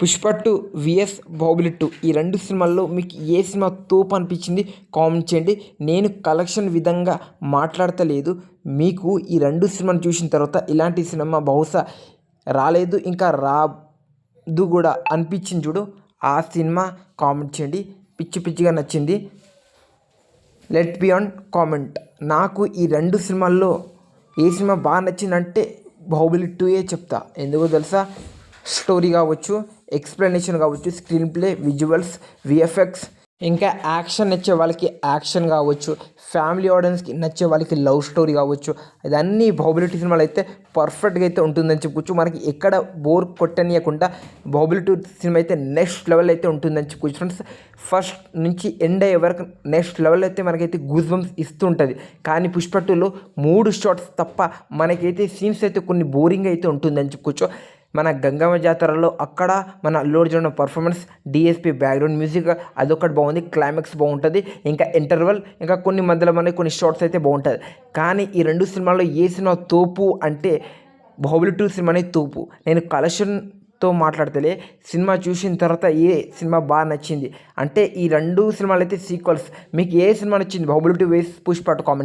Pushpa two vs Baahubali two ఈ రెండు సినిమాల్లో మీకు ఏ సినిమా తోపు అనిపించింది కామెంట్ చేయండి. నేను కలెక్షన్ విధంగా మాట్లాడతలేదు. మీకు ఈ రెండు సినిమాను చూసిన తర్వాత ఇలాంటి సినిమా బహుశా రాలేదు ఇంకా రాదు కూడా అనిపించింది చూడు. ఆ సినిమా కామెంట్ చేయండి. పిచ్చి పిచ్చిగా నచ్చింది. Let be on comment. నాకు ఈ రెండు సినిమాల్లో ఏ సినిమా బాగా నచ్చిందంటే బాహుబలి టూయే చెప్తా. ఎందుకో తెలుసా? స్టోరీ కావచ్చు ఎక్స్ప్లెనేషన్ కావచ్చు స్క్రీన్ ప్లే విజువల్స్ విఎఫ్ఎక్స్. ఇంకా యాక్షన్ నచ్చే వాళ్ళకి యాక్షన్ కావచ్చు ఫ్యామిలీ ఆడియన్స్కి నచ్చే వాళ్ళకి లవ్ స్టోరీ కావచ్చు ఇదన్నీ బాహుబలి సినిమాలు అయితే పర్ఫెక్ట్గా అయితే ఉంటుందని చెప్పుకోవచ్చు. మనకి ఎక్కడ బోర్ కొట్టనీయకుండా బాహుబలి టూ సినిమా అయితే నెక్స్ట్ లెవెల్ అయితే ఉంటుందని చెప్పుకోవచ్చు. ఫ్రెండ్స్ ఫస్ట్ నుంచి ఎండ్ అయ్యే వరకు నెక్స్ట్ లెవెల్ అయితే మనకైతే గూజ్ బంప్స్ ఇస్తుంటుంది కానీ పుష్ప టూలో మూడు షార్ట్స్ తప్ప మనకైతే సీన్స్ అయితే కొన్ని బోరింగ్ అయితే ఉంటుందని చెప్పుకోవచ్చు. మన గంగమ్మ జాతరలో అక్కడ మన Allu Arjun performance DSP background music అదొకటి బాగుంది క్లైమాక్స్ బాగుంటుంది ఇంకా ఇంటర్వల్ ఇంకా కొన్ని మధ్యలో మనకి కొన్ని షార్ట్స్ అయితే బాగుంటుంది. కానీ ఈ రెండు సినిమాల్లో ఏ సినిమా తోపు అంటే బాహుబలి టూ సినిమానే తోపు. నేను కలెక్షన్తో మాట్లాడతలే సినిమా చూసిన తర్వాత ఏ సినిమా బాగా నచ్చింది? అంటే ఈ రెండు సినిమాలు అయితే సీక్వల్స్ మీకు ఏ సినిమా నచ్చింది? Baahubali two vs Pushpa comment